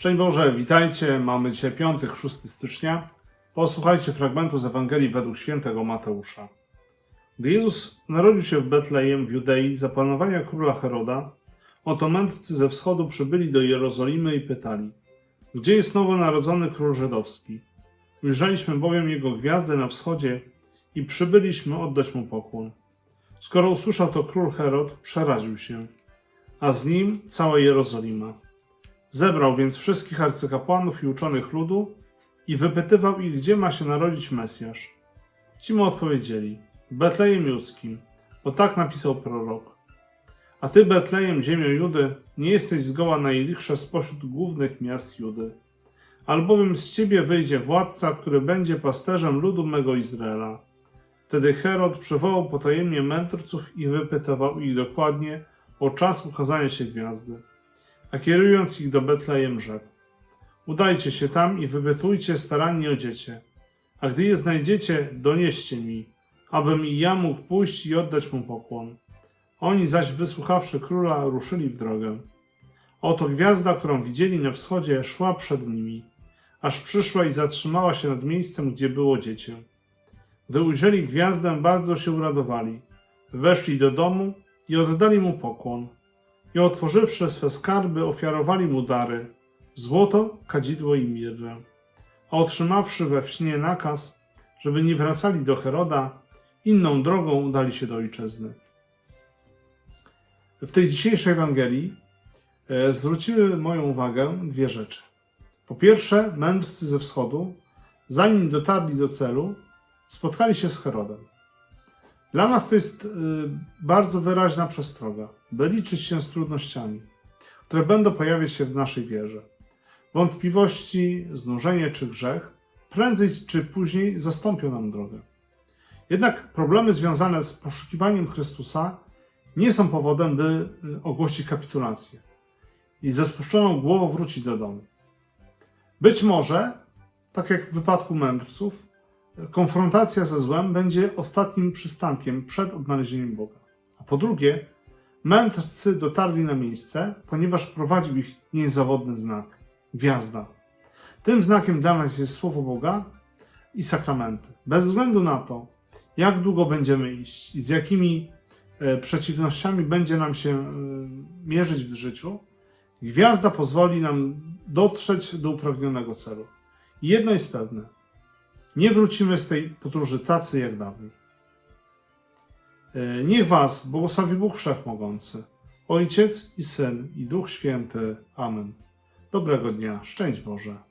Szczęść Boże, witajcie. Mamy dzisiaj piątek, 6 stycznia. Posłuchajcie fragmentu z Ewangelii według świętego Mateusza. Gdy Jezus narodził się w Betlejem w Judei za panowania króla Heroda, oto mędrcy ze wschodu przybyli do Jerozolimy i pytali: Gdzie jest nowonarodzony król żydowski? Ujrzeliśmy bowiem jego gwiazdę na wschodzie i przybyliśmy oddać mu pokłon. Skoro usłyszał to król Herod, przeraził się, a z nim cała Jerozolima. Zebrał więc wszystkich arcykapłanów i uczonych ludu i wypytywał ich, gdzie ma się narodzić Mesjasz. Ci mu odpowiedzieli: Betlejem Judzkim, bo tak napisał prorok. A ty, Betlejem, ziemio Judy, nie jesteś zgoła najlichsza spośród głównych miast Judy. Albowiem z ciebie wyjdzie władca, który będzie pasterzem ludu mego Izraela. Wtedy Herod przywołał potajemnie mędrców i wypytywał ich dokładnie o czas ukazania się gwiazdy a kierując ich do Betlejem rzekł: Udajcie się tam i wypytujcie starannie o dziecię, a gdy je znajdziecie, donieście mi, abym i ja mógł pójść i oddać mu pokłon. Oni zaś, wysłuchawszy króla, ruszyli w drogę. Oto gwiazda, którą widzieli na wschodzie, szła przed nimi, aż przyszła i zatrzymała się nad miejscem, gdzie było dziecię. Gdy ujrzeli gwiazdę, bardzo się uradowali. Weszli do domu i oddali mu pokłon i otworzywszy swe skarby, ofiarowali mu dary złoto, kadzidło i mirrę. A otrzymawszy we śnie nakaz, żeby nie wracali do Heroda, inną drogą udali się do ojczyzny. W tej dzisiejszej Ewangelii e, zwróciły moją uwagę dwie rzeczy. Po pierwsze, mędrcy ze wschodu, zanim dotarli do celu, spotkali się z Herodem. Dla nas to jest y, bardzo wyraźna przestroga, by liczyć się z trudnościami, które będą pojawiać się w naszej wierze. Wątpliwości, znużenie czy grzech prędzej czy później zastąpią nam drogę. Jednak problemy związane z poszukiwaniem Chrystusa nie są powodem, by y, ogłosić kapitulację i ze spuszczoną głową wrócić do domu. Być może, tak jak w wypadku mędrców, konfrontacja ze złem będzie ostatnim przystankiem przed odnalezieniem Boga. A po drugie, mędrcy dotarli na miejsce, ponieważ prowadził ich niezawodny znak gwiazda. Tym znakiem dla nas jest Słowo Boga i sakramenty. Bez względu na to, jak długo będziemy iść i z jakimi e, przeciwnościami będzie nam się e, mierzyć w życiu, gwiazda pozwoli nam dotrzeć do upragnionego celu. I jedno jest pewne: nie wrócimy z tej podróży tacy jak dawniej. E, Niech Was błogosławi Bóg Wszechmogący, Ojciec i Syn i Duch Święty. Amen. Dobrego dnia, szczęść Boże.